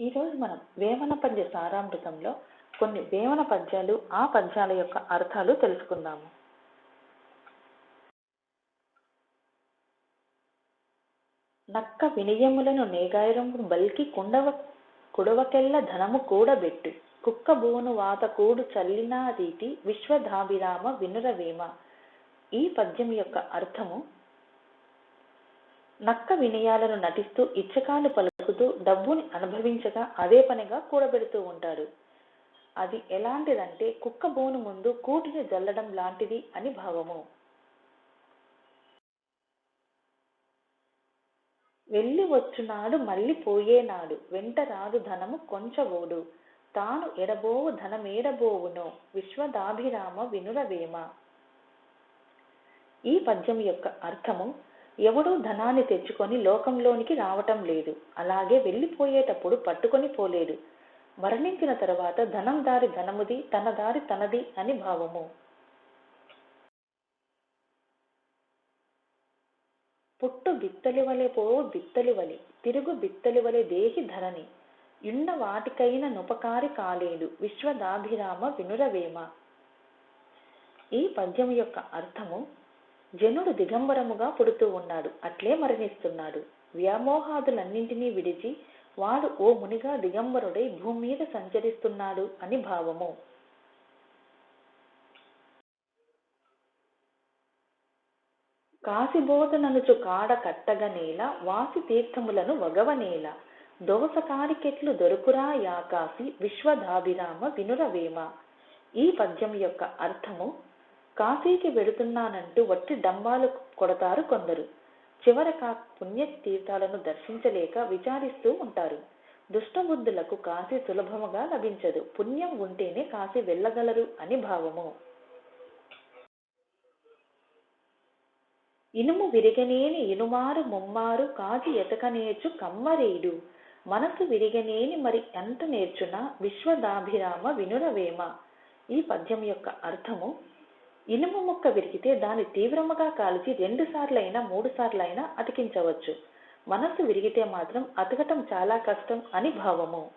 ఈరోజు మనం వేమన పద్య సారామృతంలో కొన్ని వేమన పద్యాలు ఆ పద్యాల యొక్క అర్థాలు తెలుసుకుందాము. నక్క వినియములను నేగాయరము బల్కి కుండవ కుడవకెల్ల ధనము కూడబెట్టు. కుక్క బోను వాత కూడు చల్లినా రీతి విశ్వధాభిరామ వినురవేమ ఈ పద్యం యొక్క అర్థము నక్క వినయాలను నటిస్తూ ఇచ్చకాలు పలుకుతూ డబ్బుని అనుభవించగా అదే పనిగా కూడబెడుతూ ఉంటాడు. అది ఎలాంటిదంటే కుక్క బోను ముందు కూటిని జల్లడం లాంటిది అని భావము. వెళ్ళి వచ్చునాడు మళ్ళీ పోయేనాడు. వెంట రాదు ధనము కొంచబోడు తాను ఎడబోవు ధనమేడబోవునో. విశ్వదాభిరామ వినురవేమ ఈ పద్యం యొక్క అర్థము ఎవడూ ధనాన్ని తెచ్చుకొని లోకంలోనికి రావటం లేదు. అలాగే వెళ్ళిపోయేటప్పుడు పట్టుకొని పోలేదు మరణించిన తర్వాత ధనం దారి ధనముది తన దారి తనది అని భావము. పుట్టు బిత్తలి వలె పో బిత్తలి వలె. తిరుగు బిత్తలివలె దేహి ధరణి. ఇన్న వాటికైన నుపకారి కాలేడు. విశ్వదాభిరామ వినురవేమ. ఈ పద్యం యొక్క అర్థము జనుడు దిగంబరముగా పుడుతూ ఉన్నాడు. అట్లే మరణిస్తున్నాడు. వ్యామోహాదులన్నింటినీ విడిచి వాడు ఓ మునిగా దిగంబరుడై భూమి మీద సంచరిస్తున్నాడు అని భావము. కాశీబోధననుచు కాడ కట్టగనేల వాసి తీర్థములను వగవనేల దోసకారికెట్లు దొరుకురా యాకాసి విశ్వధాభిరామ వినురవేమ ఈ పద్యం యొక్క అర్థము కాశీకి వెడుతున్నానంటూ వట్టి డంబాలు కొడతారు కొందరు. చివరక పుణ్య తీర్థాలను దర్శించలేక విచారిస్తూ ఉంటారు. దుష్టబుద్ధులకు కాశీ సులభముగా లభించదు. పుణ్యం ఉంటేనే కాశీ వెళ్ళగలరు అని భావము. ఇనుము విరిగనేని ఇనుమారు ముమ్మారు కాజి ఎతకనేర్చు కమ్మరేడు. మనసు విరిగనేని మరి ఎంత నేర్చునా? విశ్వదాభిరామ వినురవేమ. ఈ పద్యం యొక్క అర్థము ఇనుము ముక్క విరిగితే దాన్ని తీవ్రముగా కాల్చి రెండు సార్లైనా మూడు సార్లైనా అతికించవచ్చు. మనస్సు విరిగితే మాత్రం అతకటం చాలా కష్టం అని భావము.